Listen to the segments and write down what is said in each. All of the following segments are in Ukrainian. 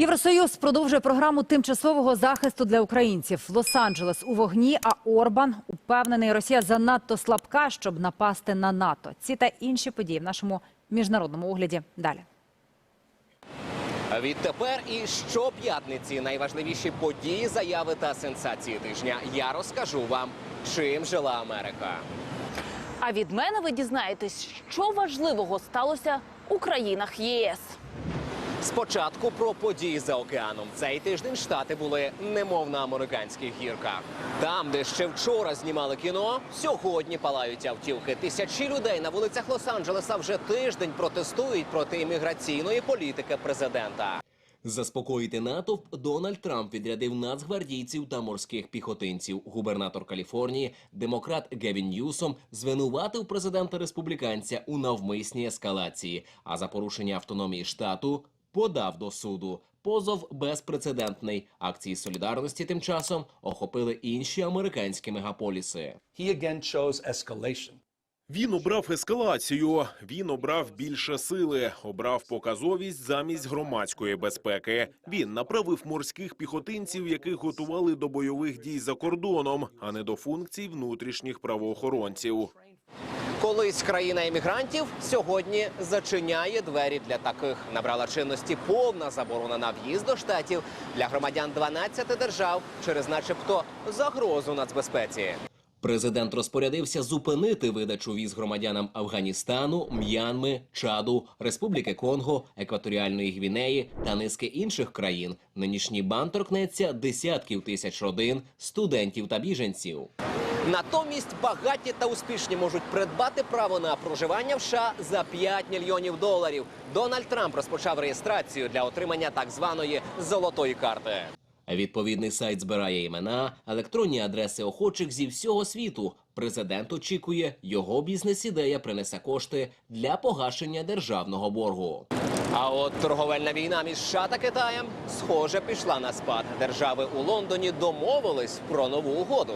Євросоюз продовжує програму тимчасового захисту для українців. Лос-Анджелес у вогні, а Орбан упевнений, Росія занадто слабка, щоб напасти на НАТО. Ці та інші події в нашому міжнародному огляді. Далі. Відтепер і щоп'ятниці найважливіші події, заяви та сенсації тижня. Я розкажу вам, чим жила Америка. А від мене ви дізнаєтесь, що важливого сталося у країнах ЄС. Спочатку про події за океаном. Цей тиждень штати були немов на американських гірках. Там, де ще вчора знімали кіно, сьогодні палають автівки. Тисячі людей на вулицях Лос-Анджелеса вже тиждень протестують проти імміграційної політики президента. Заспокоїти натовп Дональд Трамп відрядив нацгвардійців та морських піхотинців. Губернатор Каліфорнії, демократ Гевін Ньюсом, звинуватив президента республіканця у навмисній ескалації. А за порушення автономії штату подав до суду. Позов безпрецедентний. Акції солідарності тим часом охопили інші американські мегаполіси. he again chose escalation. Він обрав ескалацію. Він обрав більше сили, обрав показовість замість громадської безпеки. Він направив морських піхотинців, яких готували до бойових дій за кордоном, а не до функцій внутрішніх правоохоронців. Колись країна іммігрантів сьогодні зачиняє двері для таких. Набрала чинності повна заборона на в'їзд до штатів для громадян 12 держав через, начебто, загрозу нацбезпеці. Президент розпорядився зупинити видачу віз громадянам Афганістану, М'янми, Чаду, Республіки Конго, Екваторіальної Гвінеї та низки інших країн. Нинішній бан торкнеться десятків тисяч родин, студентів та біженців. Натомість багаті та успішні можуть придбати право на проживання в США за 5 мільйонів доларів. Дональд Трамп розпочав реєстрацію для отримання так званої золотої карти. Відповідний сайт збирає імена, електронні адреси охочих зі всього світу. Президент очікує, його бізнес-ідея принесе кошти для погашення державного боргу. А от торговельна війна між США та Китаєм, схоже, пішла на спад. Держави у Лондоні домовились про нову угоду.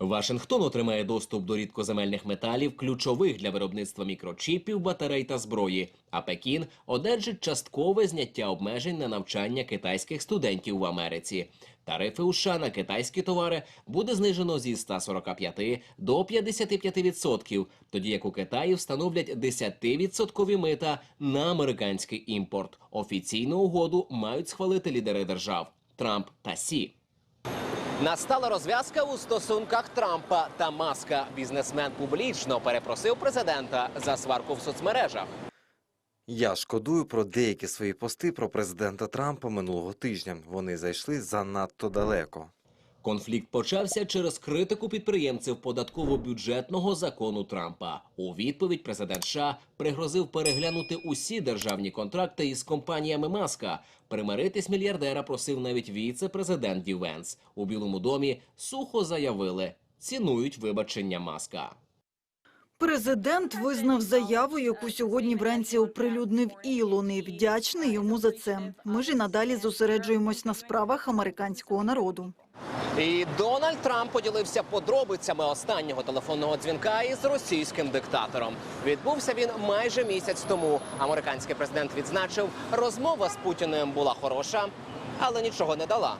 Вашингтон отримає доступ до рідкоземельних металів, ключових для виробництва мікрочіпів, батарей та зброї. А Пекін одержить часткове зняття обмежень на навчання китайських студентів в Америці. Тарифи у США на китайські товари буде знижено зі 145 до 55%, тоді як у Китаї встановлять 10% мита на американський імпорт. Офіційну угоду мають схвалити лідери держав Трамп та Сі. Настала розв'язка у стосунках Трампа та Маска. Бізнесмен публічно перепросив президента за сварку в соцмережах. Я шкодую про деякі свої пости про президента Трампа минулого тижня. Вони зайшли занадто далеко. Конфлікт почався через критику підприємців податково-бюджетного закону Трампа. У відповідь президент США пригрозив переглянути усі державні контракти із компаніями Маска. Примиритись мільярдера просив навіть віце-президент Ді Венс. У Білому домі сухо заявили, цінують вибачення Маска. Президент визнав заяву, яку сьогодні вранці оприлюднив Ілон, і вдячний йому за це. Ми ж і надалі зосереджуємось на справах американського народу. І Дональд Трамп поділився подробицями останнього телефонного дзвінка із російським диктатором. Відбувся він майже місяць тому. Американський президент відзначив, розмова з Путіним була хороша, але нічого не дала.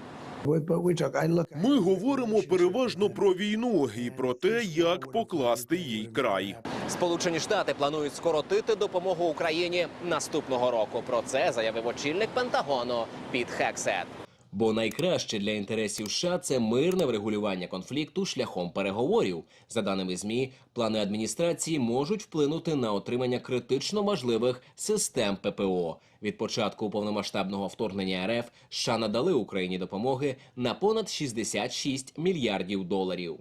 Ми говоримо переважно про війну і про те, як покласти їй край. Сполучені Штати планують скоротити допомогу Україні наступного року. Про це заявив очільник Пентагону Піт Хексет. Бо найкраще для інтересів США це мирне врегулювання конфлікту шляхом переговорів. За даними змі, плани адміністрації можуть вплинути на отримання критично важливих систем ППО. Від початку повномасштабного вторгнення РФ США надали Україні допомоги на понад 66 мільярдів доларів.